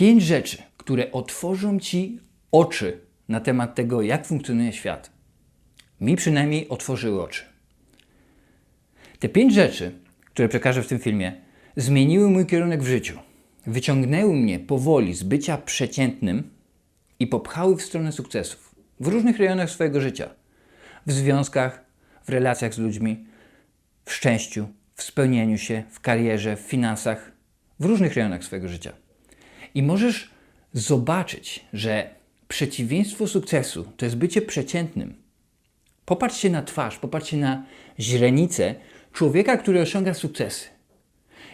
pięć rzeczy, które otworzą Ci oczy na temat tego, jak funkcjonuje świat. Mi przynajmniej otworzyły oczy. Te pięć rzeczy, które przekażę w tym filmie, zmieniły mój kierunek w życiu. Wyciągnęły mnie powoli z bycia przeciętnym i popchały w stronę sukcesów w różnych rejonach swojego życia. W związkach, w relacjach z ludźmi, w szczęściu, w spełnieniu się, w karierze, w finansach, w różnych rejonach swojego życia. I możesz zobaczyć, że przeciwieństwo sukcesu to jest bycie przeciętnym. Popatrz się na twarz, popatrz się na źrenicę człowieka, który osiąga sukcesy.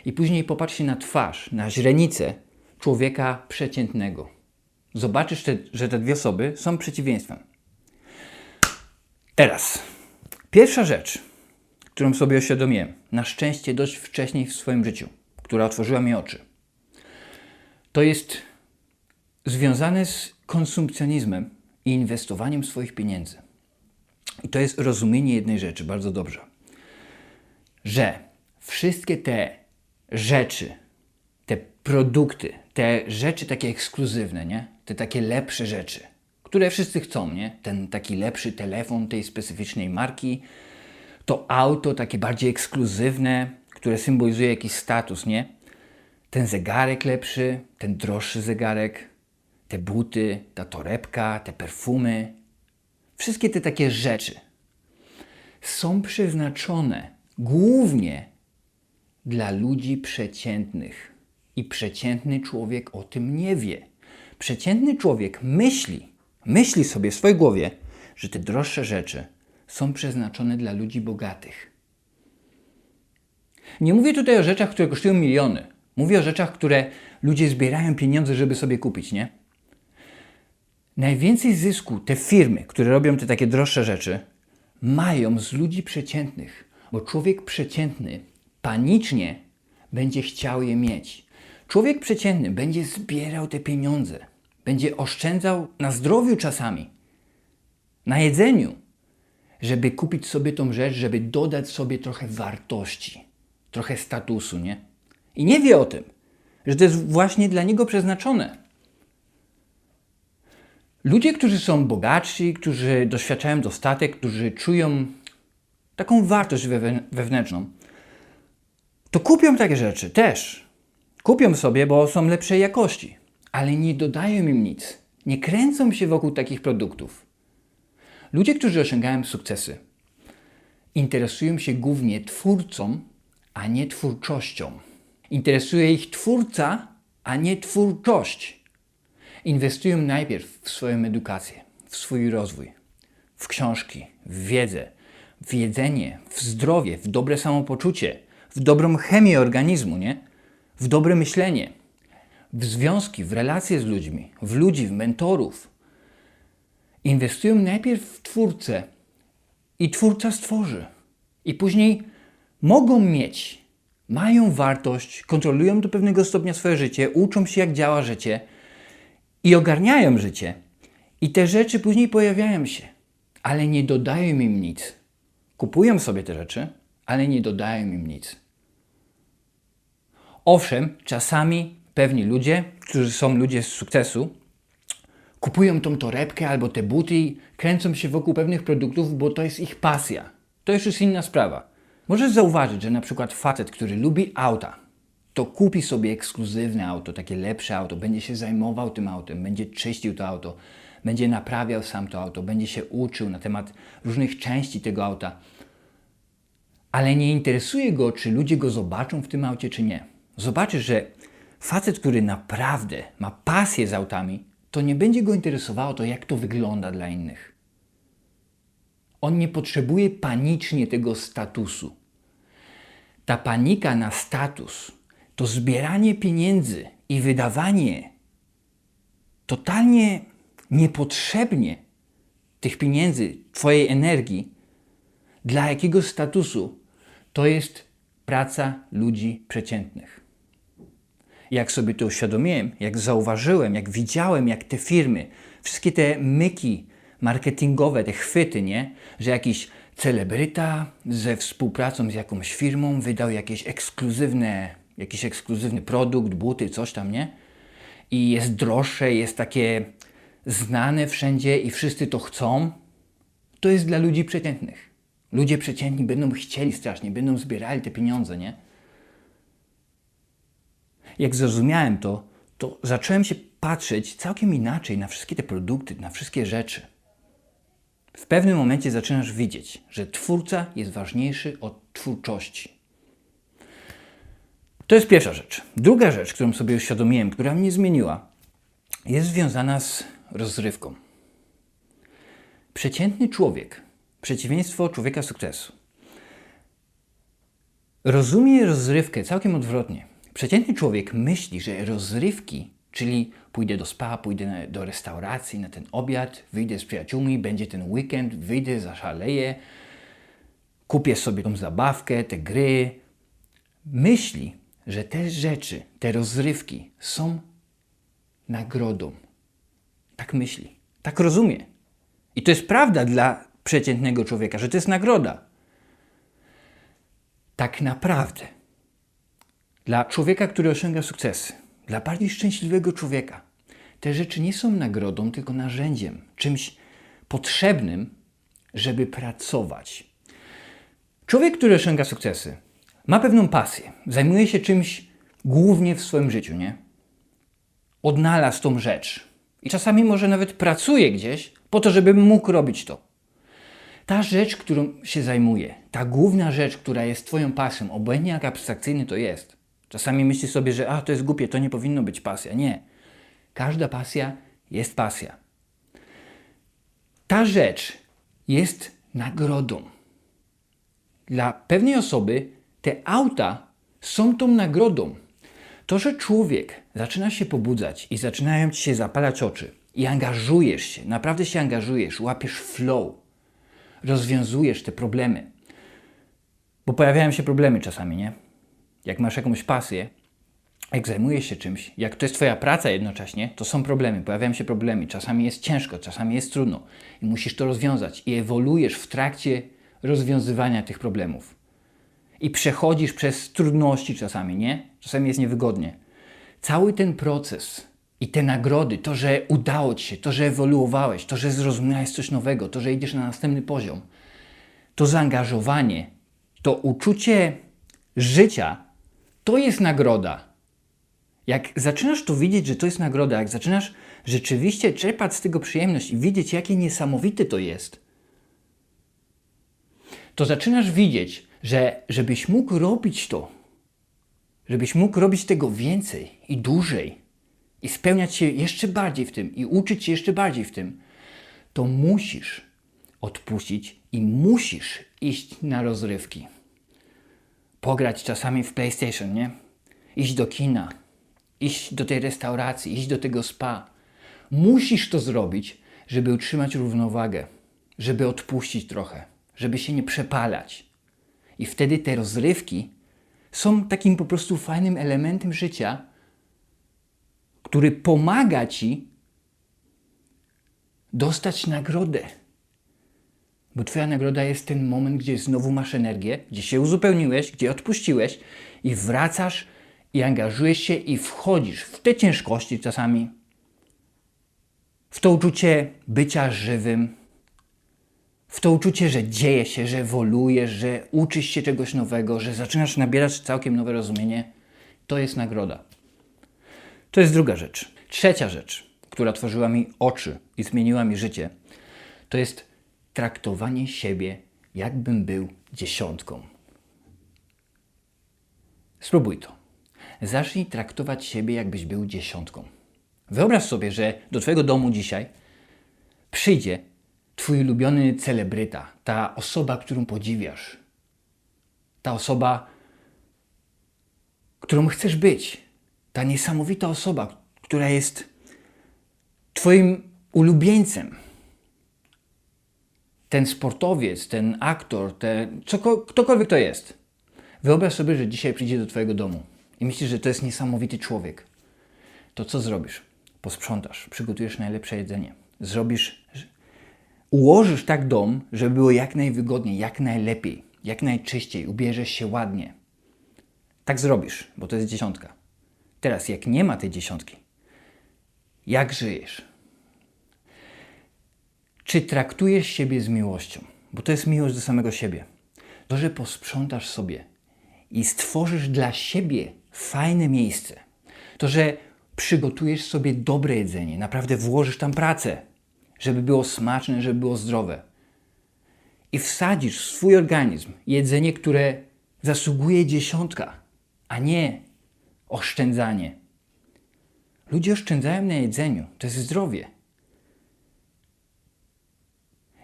I później popatrz się na twarz, na źrenicę człowieka przeciętnego. Zobaczysz, te, że te dwie osoby są przeciwieństwem. Teraz, pierwsza rzecz, którą sobie uświadomiłem, na szczęście dość wcześniej w swoim życiu, która otworzyła mi oczy, to jest związane z konsumpcjonizmem i inwestowaniem swoich pieniędzy. I to jest rozumienie jednej rzeczy bardzo dobrze, że wszystkie te rzeczy, te produkty, te rzeczy takie ekskluzywne, nie? te takie lepsze rzeczy, które wszyscy chcą, nie? ten taki lepszy telefon tej specyficznej marki, to auto takie bardziej ekskluzywne, które symbolizuje jakiś status, nie? Ten zegarek lepszy, ten droższy zegarek, te buty, ta torebka, te perfumy, wszystkie te takie rzeczy są przeznaczone głównie dla ludzi przeciętnych. I przeciętny człowiek o tym nie wie. Przeciętny człowiek myśli, myśli sobie w swojej głowie, że te droższe rzeczy są przeznaczone dla ludzi bogatych. Nie mówię tutaj o rzeczach, które kosztują miliony. Mówię o rzeczach, które ludzie zbierają pieniądze, żeby sobie kupić, nie? Najwięcej zysku te firmy, które robią te takie droższe rzeczy, mają z ludzi przeciętnych, bo człowiek przeciętny panicznie będzie chciał je mieć. Człowiek przeciętny będzie zbierał te pieniądze, będzie oszczędzał na zdrowiu czasami, na jedzeniu, żeby kupić sobie tą rzecz, żeby dodać sobie trochę wartości, trochę statusu, nie? I nie wie o tym, że to jest właśnie dla niego przeznaczone. Ludzie, którzy są bogatsi, którzy doświadczają dostatek, którzy czują taką wartość wewn- wewnętrzną, to kupią takie rzeczy też. Kupią sobie, bo są lepszej jakości, ale nie dodają im nic. Nie kręcą się wokół takich produktów. Ludzie, którzy osiągają sukcesy, interesują się głównie twórcą, a nie twórczością. Interesuje ich twórca, a nie twórczość. Inwestują najpierw w swoją edukację, w swój rozwój, w książki, w wiedzę, w jedzenie, w zdrowie, w dobre samopoczucie, w dobrą chemię organizmu, nie? W dobre myślenie, w związki, w relacje z ludźmi, w ludzi, w mentorów. Inwestują najpierw w twórcę i twórca stworzy. I później mogą mieć, mają wartość, kontrolują do pewnego stopnia swoje życie, uczą się, jak działa życie i ogarniają życie. I te rzeczy później pojawiają się, ale nie dodają im nic. Kupują sobie te rzeczy, ale nie dodają im nic. Owszem, czasami pewni ludzie, którzy są ludzie z sukcesu, kupują tą torebkę albo te buty i kręcą się wokół pewnych produktów, bo to jest ich pasja. To już jest inna sprawa. Możesz zauważyć, że na przykład facet, który lubi auta, to kupi sobie ekskluzywne auto, takie lepsze auto, będzie się zajmował tym autem, będzie czyścił to auto, będzie naprawiał sam to auto, będzie się uczył na temat różnych części tego auta. Ale nie interesuje go, czy ludzie go zobaczą w tym aucie, czy nie. Zobaczysz, że facet, który naprawdę ma pasję z autami, to nie będzie go interesowało to, jak to wygląda dla innych. On nie potrzebuje panicznie tego statusu. Ta panika na status to zbieranie pieniędzy i wydawanie totalnie niepotrzebnie tych pieniędzy, Twojej energii dla jakiego statusu, to jest praca ludzi przeciętnych. Jak sobie to uświadomiłem, jak zauważyłem, jak widziałem, jak te firmy, wszystkie te myki marketingowe, te chwyty, nie? Że jakiś celebryta ze współpracą z jakąś firmą wydał jakieś ekskluzywne, jakiś ekskluzywny produkt, buty, coś tam, nie? i jest droższe, jest takie znane wszędzie i wszyscy to chcą, to jest dla ludzi przeciętnych. Ludzie przeciętni będą chcieli strasznie, będą zbierali te pieniądze, nie? Jak zrozumiałem to, to zacząłem się patrzeć całkiem inaczej na wszystkie te produkty, na wszystkie rzeczy. W pewnym momencie zaczynasz widzieć, że twórca jest ważniejszy od twórczości. To jest pierwsza rzecz. Druga rzecz, którą sobie uświadomiłem, która mnie zmieniła, jest związana z rozrywką. Przeciętny człowiek, przeciwieństwo człowieka sukcesu, rozumie rozrywkę całkiem odwrotnie. Przeciętny człowiek myśli, że rozrywki, czyli pójdę do spa, pójdę do restauracji na ten obiad, wyjdę z przyjaciółmi, będzie ten weekend, wyjdę, zaszaleję, kupię sobie tą zabawkę, te gry. Myśli, że te rzeczy, te rozrywki są nagrodą. Tak myśli, tak rozumie. I to jest prawda dla przeciętnego człowieka, że to jest nagroda. Tak naprawdę, dla człowieka, który osiąga sukcesy, dla bardziej szczęśliwego człowieka, te rzeczy nie są nagrodą, tylko narzędziem, czymś potrzebnym, żeby pracować. Człowiek, który osiąga sukcesy, ma pewną pasję, zajmuje się czymś głównie w swoim życiu, nie? Odnalazł tą rzecz. I czasami może nawet pracuje gdzieś po to, żeby mógł robić to. Ta rzecz, którą się zajmuje, ta główna rzecz, która jest Twoją pasją, obojętnie jak abstrakcyjny to jest. Czasami myślisz sobie, że a, to jest głupie, to nie powinno być pasja. Nie. Każda pasja jest pasja. Ta rzecz jest nagrodą. Dla pewnej osoby te auta są tą nagrodą. To, że człowiek zaczyna się pobudzać i zaczynają ci się zapalać oczy i angażujesz się, naprawdę się angażujesz, łapiesz flow, rozwiązujesz te problemy. Bo pojawiają się problemy czasami, nie? Jak masz jakąś pasję, jak zajmujesz się czymś, jak to jest Twoja praca jednocześnie, to są problemy, pojawiają się problemy. Czasami jest ciężko, czasami jest trudno i musisz to rozwiązać i ewoluujesz w trakcie rozwiązywania tych problemów. I przechodzisz przez trudności czasami, nie? Czasami jest niewygodnie. Cały ten proces i te nagrody, to, że udało Ci się, to, że ewoluowałeś, to, że zrozumiałeś coś nowego, to, że idziesz na następny poziom, to zaangażowanie, to uczucie życia, to jest nagroda. Jak zaczynasz to widzieć, że to jest nagroda, jak zaczynasz rzeczywiście czerpać z tego przyjemność i widzieć, jakie niesamowite to jest, to zaczynasz widzieć, że żebyś mógł robić to, żebyś mógł robić tego więcej i dłużej i spełniać się jeszcze bardziej w tym i uczyć się jeszcze bardziej w tym, to musisz odpuścić i musisz iść na rozrywki. Pograć czasami w PlayStation, nie? Iść do kina, iść do tej restauracji, iść do tego spa. Musisz to zrobić, żeby utrzymać równowagę, żeby odpuścić trochę, żeby się nie przepalać. I wtedy te rozrywki są takim po prostu fajnym elementem życia, który pomaga ci dostać nagrodę. Bo Twoja nagroda jest ten moment, gdzie znowu masz energię, gdzie się uzupełniłeś, gdzie odpuściłeś i wracasz i angażujesz się i wchodzisz w te ciężkości czasami, w to uczucie bycia żywym, w to uczucie, że dzieje się, że ewoluujesz, że uczysz się czegoś nowego, że zaczynasz nabierać całkiem nowe rozumienie. To jest nagroda. To jest druga rzecz. Trzecia rzecz, która otworzyła mi oczy i zmieniła mi życie, to jest traktowanie siebie, jakbym był dziesiątką. Spróbuj to. Zacznij traktować siebie, jakbyś był dziesiątką. Wyobraź sobie, że do Twojego domu dzisiaj przyjdzie Twój ulubiony celebryta, ta osoba, którą podziwiasz, ta osoba, którą chcesz być, ta niesamowita osoba, która jest Twoim ulubieńcem. Ten sportowiec, ten aktor, ten, ktokolwiek to jest. Wyobraź sobie, że dzisiaj przyjdzie do Twojego domu i myślisz, że to jest niesamowity człowiek. To co zrobisz? Posprzątasz, przygotujesz najlepsze jedzenie, zrobisz, ułożysz tak dom, żeby było jak najwygodniej, jak najlepiej, jak najczyściej, ubierzesz się ładnie. Tak zrobisz, bo to jest dziesiątka. Teraz, jak nie ma tej dziesiątki, Jak żyjesz? Czy traktujesz siebie z miłością? Bo to jest miłość do samego siebie. To, że posprzątasz sobie i stworzysz dla siebie fajne miejsce. To, że przygotujesz sobie dobre jedzenie, naprawdę włożysz tam pracę, żeby było smaczne, żeby było zdrowe. I wsadzisz w swój organizm jedzenie, które zasługuje dziesiątka, a nie oszczędzanie. Ludzie oszczędzają na jedzeniu, to jest zdrowie.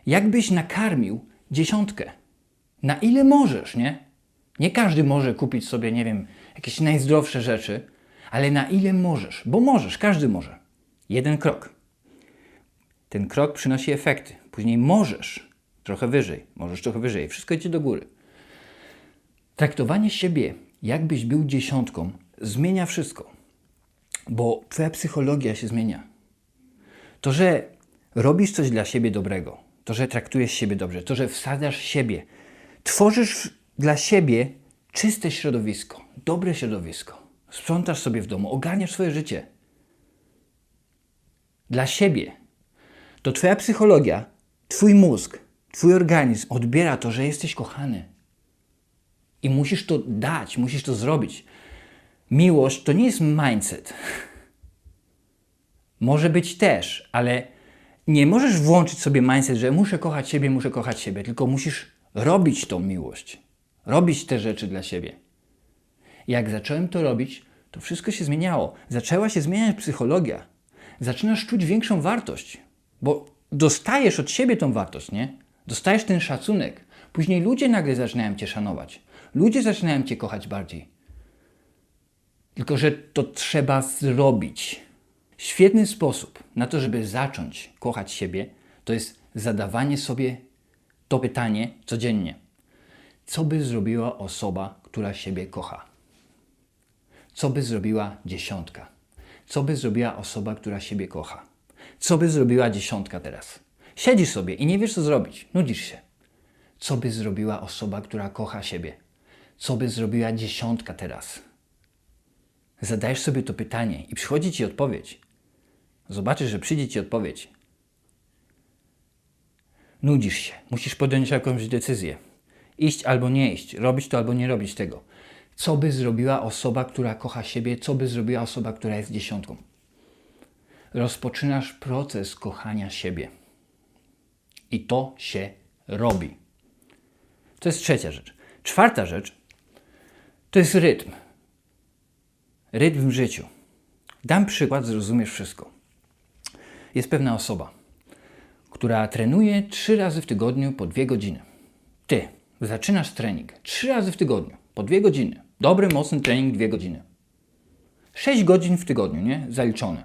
Jakbyś nakarmił dziesiątkę, na ile możesz, nie? Nie każdy może kupić sobie, nie wiem, jakieś najzdrowsze rzeczy, ale na ile możesz, bo możesz, każdy może. Jeden krok. Ten krok przynosi efekty. Później możesz trochę wyżej, możesz trochę wyżej, wszystko idzie do góry. Traktowanie siebie, jakbyś był dziesiątką, zmienia wszystko, bo twoja psychologia się zmienia. To, że robisz coś dla siebie dobrego, to, że traktujesz siebie dobrze, to, że wsadzasz siebie, tworzysz dla siebie czyste środowisko, dobre środowisko. Sprzątasz sobie w domu, ogarniasz swoje życie. Dla siebie. To twoja psychologia, twój mózg, twój organizm odbiera to, że jesteś kochany. I musisz to dać, musisz to zrobić. Miłość to nie jest mindset. Może być też, ale nie możesz włączyć sobie mindset, że muszę kochać siebie, muszę kochać siebie, tylko musisz robić tą miłość. Robić te rzeczy dla siebie. Jak zacząłem to robić, to wszystko się zmieniało. Zaczęła się zmieniać psychologia. Zaczynasz czuć większą wartość, bo dostajesz od siebie tą wartość, nie? Dostajesz ten szacunek. Później ludzie nagle zaczynają cię szanować. Ludzie zaczynają cię kochać bardziej. Tylko, że to trzeba zrobić. Świetny sposób na to, żeby zacząć kochać siebie, to jest zadawanie sobie to pytanie codziennie. Co by zrobiła osoba, która siebie kocha? Co by zrobiła dziesiątka? Co by zrobiła osoba, która siebie kocha? Co by zrobiła dziesiątka teraz? Siedzisz sobie i nie wiesz, co zrobić. Nudzisz się. Co by zrobiła osoba, która kocha siebie? Co by zrobiła dziesiątka teraz? Zadajesz sobie to pytanie i przychodzi ci odpowiedź. Zobaczysz, że przyjdzie ci odpowiedź. Nudzisz się, musisz podjąć jakąś decyzję. Iść albo nie iść, robić to albo nie robić tego. Co by zrobiła osoba, która kocha siebie? Co by zrobiła osoba, która jest dziesiątką? Rozpoczynasz proces kochania siebie. I to się robi. To jest trzecia rzecz. Czwarta rzecz to jest rytm. Rytm w życiu. Dam przykład, zrozumiesz wszystko. Jest pewna osoba, która trenuje trzy razy w tygodniu po dwie godziny. Ty zaczynasz trening trzy razy w tygodniu po dwie godziny. Dobry, mocny trening dwie godziny. Sześć godzin w tygodniu, nie? Zaliczone.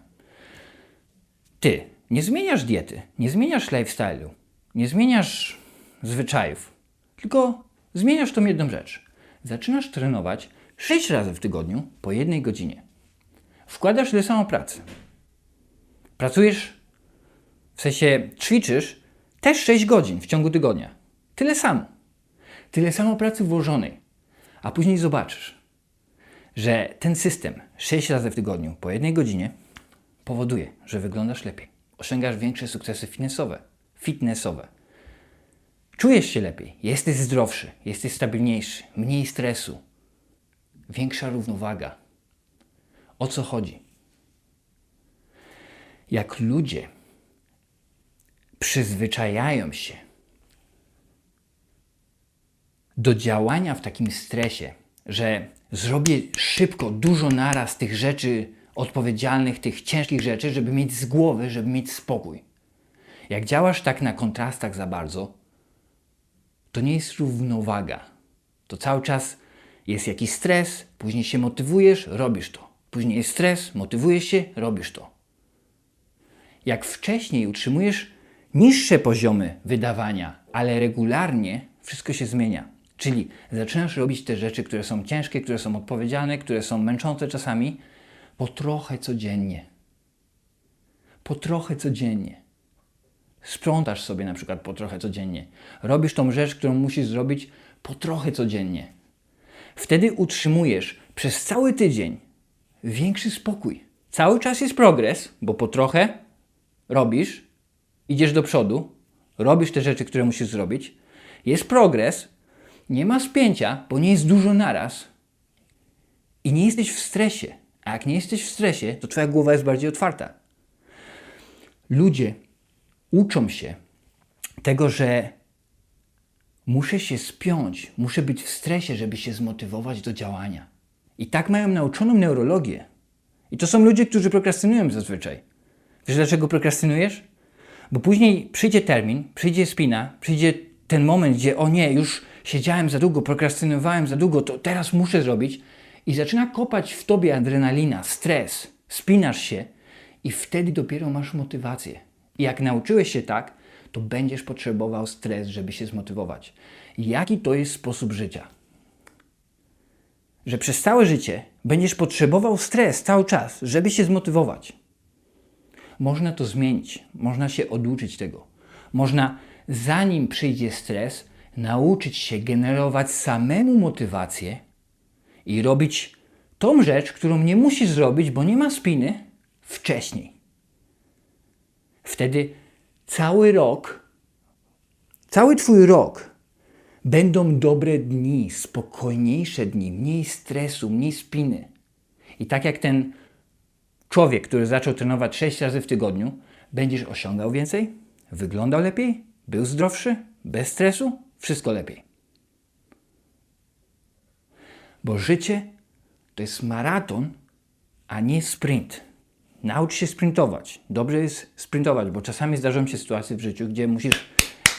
Ty nie zmieniasz diety, nie zmieniasz lifestyle'u, nie zmieniasz zwyczajów, tylko zmieniasz tą jedną rzecz. Zaczynasz trenować sześć razy w tygodniu po jednej godzinie. Wkładasz tyle samo pracy. Pracujesz, w sensie ćwiczysz też 6 godzin w ciągu tygodnia. Tyle samo. Tyle samo pracy włożonej. A później zobaczysz, że ten system 6 razy w tygodniu po jednej godzinie powoduje, że wyglądasz lepiej. Osiągasz większe sukcesy fitnessowe. Fitnessowe. Czujesz się lepiej, jesteś zdrowszy, jesteś stabilniejszy, mniej stresu, większa równowaga. O co chodzi? Jak ludzie przyzwyczajają się do działania w takim stresie, że zrobię szybko, dużo naraz tych rzeczy odpowiedzialnych, tych ciężkich rzeczy, żeby mieć z głowy, żeby mieć spokój. Jak działasz tak na kontrastach za bardzo, to nie jest równowaga. To cały czas jest jakiś stres, później się motywujesz, robisz to. Później jest stres, motywujesz się, robisz to. Jak wcześniej utrzymujesz niższe poziomy wydawania, ale regularnie wszystko się zmienia. Czyli zaczynasz robić te rzeczy, które są ciężkie, które są odpowiedzialne, które są męczące czasami, po trochę codziennie. Po trochę codziennie. Sprzątasz sobie na przykład po trochę codziennie. Robisz tą rzecz, którą musisz zrobić po trochę codziennie. Wtedy utrzymujesz przez cały tydzień większy spokój. Cały czas jest progres, bo po trochę robisz, idziesz do przodu, robisz te rzeczy, które musisz zrobić. Jest progres, nie ma spięcia, bo nie jest dużo naraz i nie jesteś w stresie. A jak nie jesteś w stresie, to twoja głowa jest bardziej otwarta. Ludzie uczą się tego, że muszę się spiąć, muszę być w stresie, żeby się zmotywować do działania. I tak mają nauczoną neurologię. I to są ludzie, którzy prokrastynują zazwyczaj. Wiesz dlaczego prokrastynujesz? Bo później przyjdzie termin, przyjdzie spina, przyjdzie ten moment, gdzie o nie, już siedziałem za długo, prokrastynowałem za długo, to teraz muszę zrobić. I zaczyna kopać w tobie adrenalina, stres, spinasz się i wtedy dopiero masz motywację. I jak nauczyłeś się tak, to będziesz potrzebował stres, żeby się zmotywować. Jaki to jest sposób życia? Że przez całe życie będziesz potrzebował stres cały czas, żeby się zmotywować. Można to zmienić, można się oduczyć tego. Można, zanim przyjdzie stres, nauczyć się generować samemu motywację i robić tą rzecz, którą nie musisz zrobić, bo nie ma spiny, wcześniej. Wtedy cały rok, cały Twój rok będą dobre dni, spokojniejsze dni, mniej stresu, mniej spiny. I tak jak ten człowiek, który zaczął trenować 6 razy w tygodniu, będziesz osiągał więcej, wyglądał lepiej, był zdrowszy, bez stresu, wszystko lepiej. Bo życie to jest maraton, a nie sprint. Naucz się sprintować. Dobrze jest sprintować, bo czasami zdarzają się sytuacje w życiu, gdzie musisz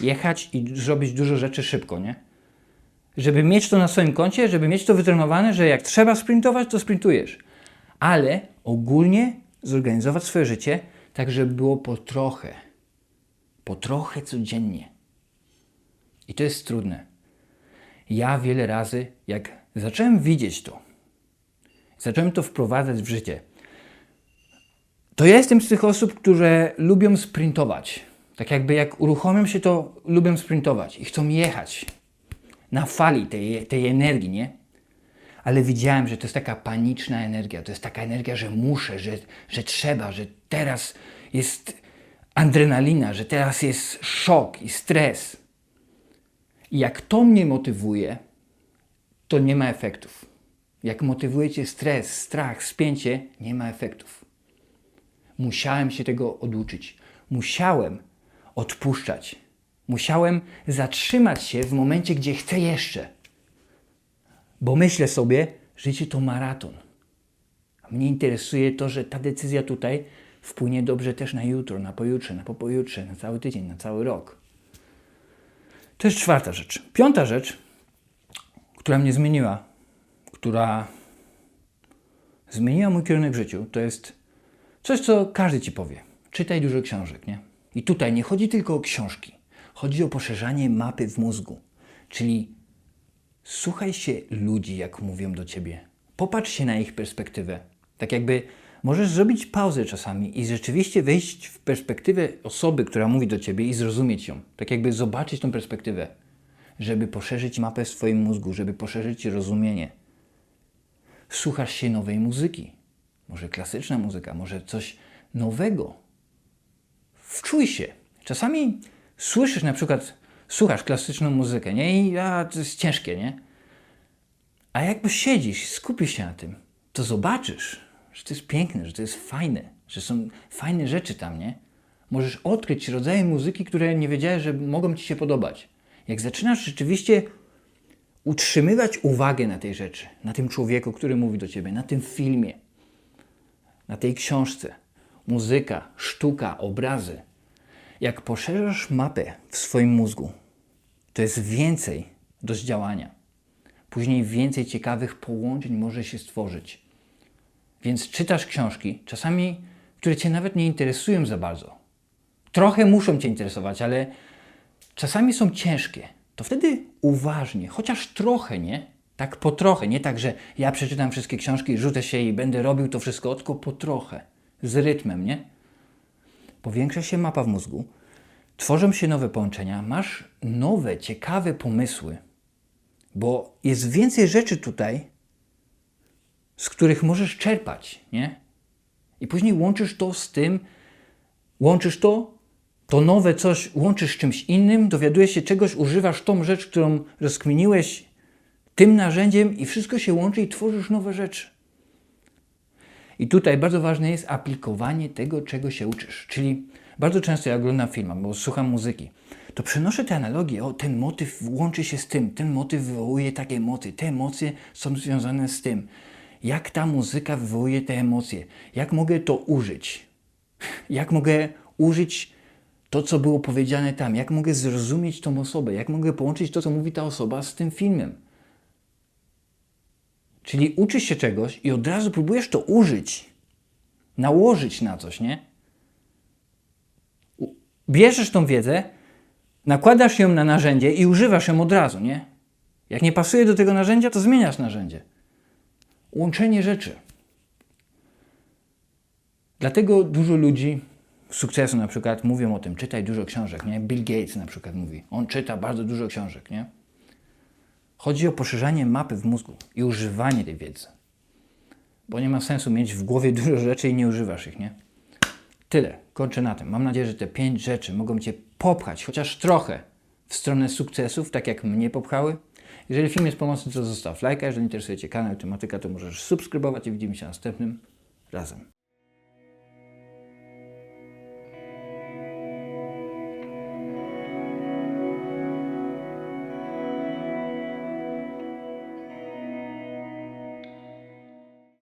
jechać i zrobić dużo rzeczy szybko, nie? Żeby mieć to na swoim koncie, żeby mieć to wytrenowane, że jak trzeba sprintować, to sprintujesz. Ale ogólnie zorganizować swoje życie tak, żeby było po trochę. Po trochę codziennie. I to jest trudne. Ja wiele razy, jak zacząłem widzieć to, zacząłem to wprowadzać w życie, to ja jestem z tych osób, które lubią sprintować. Tak jakby jak uruchomią się, to lubią sprintować i chcą jechać na fali tej, tej energii, nie? Ale widziałem, że to jest taka paniczna energia, to jest taka energia, że muszę, że, że trzeba, że teraz jest adrenalina, że teraz jest szok i stres. I jak to mnie motywuje, to nie ma efektów. Jak motywuje cię stres, strach, spięcie, nie ma efektów. Musiałem się tego oduczyć. Musiałem odpuszczać. Musiałem zatrzymać się w momencie, gdzie chcę jeszcze. Bo myślę sobie, życie to maraton. A mnie interesuje to, że ta decyzja tutaj wpłynie dobrze też na jutro, na pojutrze, na popojutrze, na cały tydzień, na cały rok. To jest czwarta rzecz. Piąta rzecz, która mnie zmieniła, która zmieniła mój kierunek w życiu, to jest coś, co każdy ci powie. Czytaj dużo książek, nie? I tutaj nie chodzi tylko o książki. Chodzi o poszerzanie mapy w mózgu. Czyli słuchaj się ludzi, jak mówią do ciebie. Popatrz się na ich perspektywę. Tak jakby możesz zrobić pauzę czasami i rzeczywiście wejść w perspektywę osoby, która mówi do ciebie i zrozumieć ją. Tak jakby zobaczyć tą perspektywę, żeby poszerzyć mapę w swoim mózgu, żeby poszerzyć rozumienie. Słuchasz się nowej muzyki. Może klasyczna muzyka, może coś nowego. Wczuj się. Czasami słyszysz na przykład, słuchasz klasyczną muzykę, nie? I a, to jest ciężkie, nie? A jakby siedzisz, skupisz się na tym, to zobaczysz, że to jest piękne, że to jest fajne, że są fajne rzeczy tam, nie? Możesz odkryć rodzaje muzyki, które nie wiedziałeś, że mogą ci się podobać. Jak zaczynasz rzeczywiście utrzymywać uwagę na tej rzeczy, na tym człowieku, który mówi do ciebie, na tym filmie, na tej książce, muzyka, sztuka, obrazy, jak poszerzasz mapę w swoim mózgu, to jest więcej do zdziałania. Później więcej ciekawych połączeń może się stworzyć. Więc czytasz książki, czasami, które Cię nawet nie interesują za bardzo. Trochę muszą Cię interesować, ale czasami są ciężkie. To wtedy uważnie, chociaż trochę, nie? Tak po trochę, nie tak, że ja przeczytam wszystkie książki, rzucę się i będę robił to wszystko, tylko po trochę, z rytmem, nie? Powiększa się mapa w mózgu, tworzą się nowe połączenia, masz nowe, ciekawe pomysły, bo jest więcej rzeczy tutaj, z których możesz czerpać, nie? I później łączysz to z tym, łączysz to, to nowe coś łączysz z czymś innym, dowiadujesz się czegoś, używasz tą rzecz, którą rozkminiłeś tym narzędziem i wszystko się łączy i tworzysz nowe rzeczy. I tutaj bardzo ważne jest aplikowanie tego, czego się uczysz. Czyli bardzo często jak oglądam film albo słucham muzyki, to przenoszę te analogie, o ten motyw łączy się z tym, ten motyw wywołuje takie emocje, te emocje są związane z tym. Jak ta muzyka wywołuje te emocje? Jak mogę to użyć? Jak mogę użyć to, co było powiedziane tam? Jak mogę zrozumieć tą osobę? Jak mogę połączyć to, co mówi ta osoba z tym filmem? Czyli uczysz się czegoś i od razu próbujesz to użyć, nałożyć na coś, nie? Bierzesz tą wiedzę, nakładasz ją na narzędzie i używasz ją od razu, nie? Jak nie pasuje do tego narzędzia, to zmieniasz narzędzie. Łączenie rzeczy. Dlatego dużo ludzi sukcesu na przykład mówią o tym, czytaj dużo książek, nie? Bill Gates na przykład mówi, on czyta bardzo dużo książek, nie? Chodzi o poszerzanie mapy w mózgu i używanie tej wiedzy. Bo nie ma sensu mieć w głowie dużo rzeczy i nie używasz ich, nie? Tyle. Kończę na tym. Mam nadzieję, że te pięć rzeczy mogą Cię popchać chociaż trochę w stronę sukcesów, tak jak mnie popchały. Jeżeli film jest pomocny, to zostaw lajka. Jeżeli interesuje Cię kanał tematyka, to możesz subskrybować i widzimy się następnym razem.